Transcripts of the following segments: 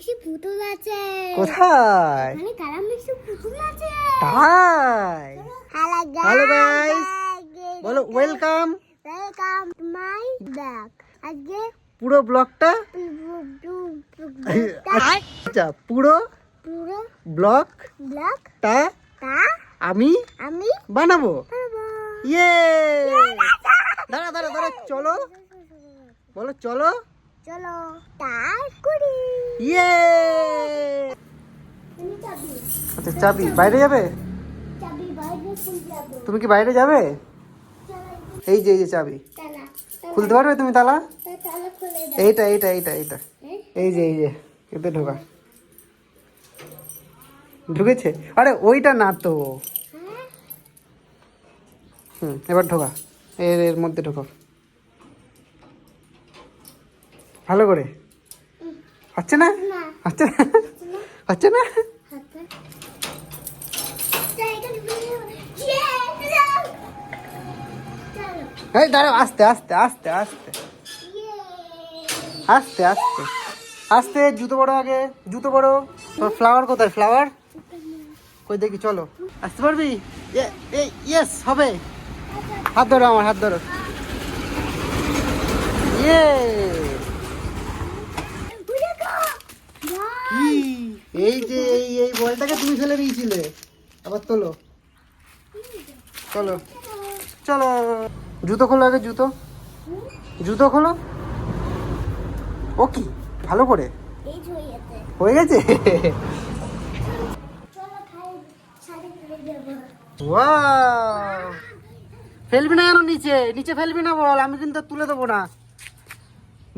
Mixie পুতুল আছে। কোথায়? মানে কারা মিক্সি পুতুল আছে। তাই? Hello guys. বলো ওয়েলকাম ওয়েলকাম মাই ব্যাক আজকে পুরো ব্লগটা আচ্ছা পুরো ব্লগটা ব্লক তা আমি আমি বানাবো। বানাবো। ইয়ে দাঁড়া দাঁড়া দাঁড়া চলো। বলো চলো। চলো তার করি ইয়ে আচ্ছা চাবি। বাইরে যাবে? চাবি বাইরে খুল তুমি কি বাইরে যাবে? এই যে এই যে চাবি। খুলতে পারবে তুমি তালা? এইটা এইটা এইটা এইটা? এই? যে এই যে এতে ঢোকা। ঢুকেছে? আরে ওইটা না তো। হ্যাঁ? হুম এবার ঢোকা। এর এর মধ্যে ঢোকা ভালো করে? হচ্ছে না? হচ্ছে না? হচ্ছে না? ইয়ে এই দাঁড়াও আস্তে আস্তে আস্তে আস্তে। ইয়ে। আস্তে আস্তে। আস্তে জুতো বড় আগে। জুতো বড় তোর ফ্লাওয়ার কোথায়? ফ্লাওয়ার কই দেখি চলো। আসতে পারবি? ইয়েস হবে। হাত ধরো আমার হাত ধরো। ইয়ে ই, এই যে এই এই বলটাকে তুমি ফেলে দিয়েছিলে। আবার তোলো। চলো চলো। জুতো খোলো আগে, জুতো। জুতো খোলো। ও কি? ভালো করে? হয়ে গেছে? ফেলবি না কেন নিচে? নিচে ফেলবি না বল, আমি কিন্তু তুলে দেবো না।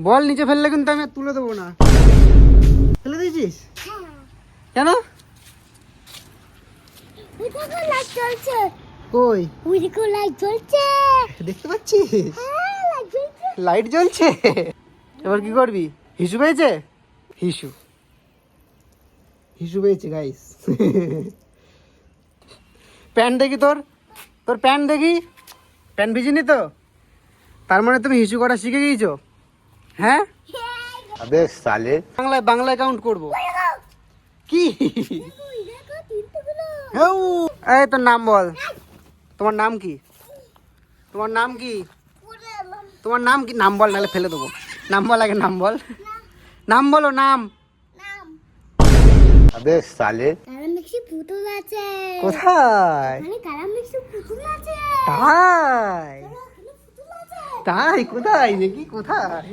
বল, নিচে ফেললে কিন্তু আমি তুলে দেবো না। ফেলে দিয়েছিস? কেন ওই দেখো লাইট জ্বলছে কই? ওই লাইট জ্বলছে দেখতে পাচ্ছিস? লাইট জ্বলছে। এবার কি করবি? হিসু পেয়েছে? হিসু। হিসু পেয়েছে গাইস প্যান্ট দেখি তোর। তোর প্যান্ট দেখি? প্যান্ট ভিজিনি তো? তার মানে তুমি হিসু করা শিখে গিয়েছো? হ্যাঁ? আবে সালে। বাংলায় বাংলা অ্যাকাউন্ট করব। কি? এই তোর নাম বল। তোমার নাম কি? তোমার নাম কি? তোমার নাম কি? নাম বল নাহলে ফেলে দেবো। নাম বল আগে নাম বল। নাম বলো নাম। আবে সালে। কোথায়? তাই? তাই কোথায়? নাকি কোথায়?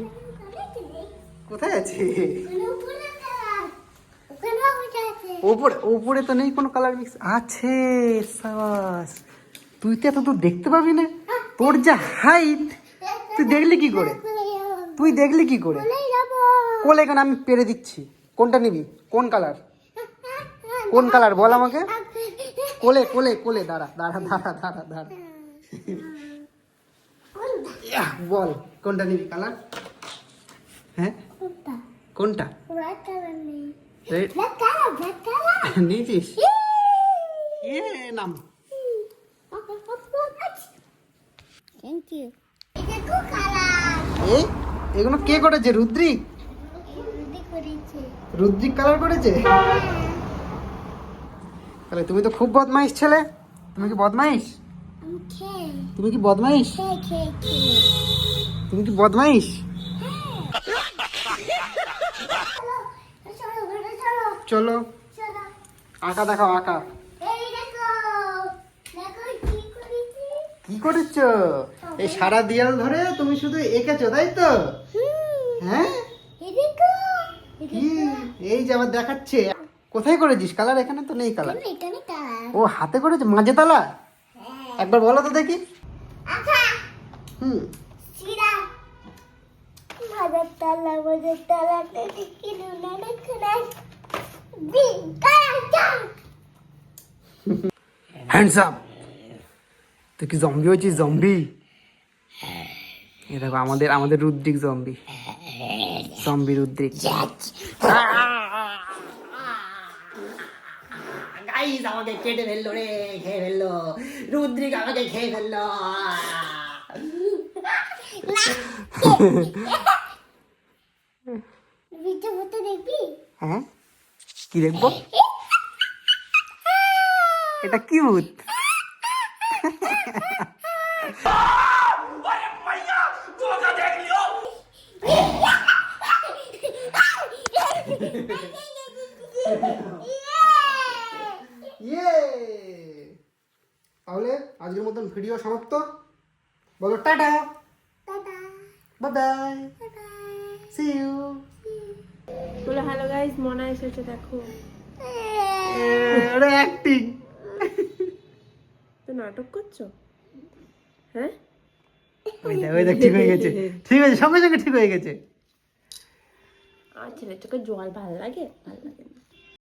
কোথায় আছে? ওপরে ওপরে তো নেই কোনো কালার মিক্স আছে, সাবাস। তুই তো এত দূর দেখতে পাবি না। তোর যা হাইট তুই দেখলি কি করে? তুই দেখলি কি করে? কোলে কেন আমি পেরে দিচ্ছি? কোনটা নিবি? কোন কালার কোন কালার বল আমাকে? কোলে কোলে কোলে, দাঁড়া দাঁড়া দাঁড়া দাঁড়া দাঁড়া। বল, কোনটা নিবি কালার হ্যাঁ? কোনটা? নিয়েছিস নাম এগুলো কে করেছে? রুদ্রিক রুদ্রিক কালার করেছে? তাহলে তুমি তো খুব বদমাইশ ছেলে। তুমি কি বদমাইশ? তুমি কি বদমাইশ? তুমি কি বদমাইশ চলো ঘরে চলো। আঁকা দেখাও আঁকা। কি করেছি। এই সারা দিয়াল ধরে তুমি শুধু এঁকেছো তাই তো? হ্যাঁ? এই যে আবার দেখাচ্ছে। কোথায় করেছিস? কালার এখানে তো নেই কালার। ও হাতে করেছে? মাঝে তালা? হ্যাঁ। একবার বলো তো দেখি। হুম। তালা তালা কিনু না না খানা বিং কালার চাং হ্যান্ডস আপ তুই কি জম্বি হয়েছিস জম্বি দেখো আমাদের আমাদের Rudrik zombie zombie Rudrik. Guys আমাকে কেটে ফেলল রে খেয়ে ফেলল। রুদ্রিক আমাকে খেয়ে ফেলল। ভিডিও দেখবি? হ্যাঁ? কি দেখব? এটা কি ভূত ইয়ে তাহলে আজকের মতন ভিডিও সমাপ্ত। বলো tata. Tata. Bye bye see you বলে হ্যালো গাইজ মনা এসেছে দেখো। অ্যাক্টিং নাটক করছ? হ্যাঁ? ওই দেখ ঠিক হয়ে গেছে। ঠিক আছে সঙ্গে সঙ্গে ঠিক হয়ে গেছে। আর ছেলে চোখে জল ভালো লাগে? ভালো লাগে না।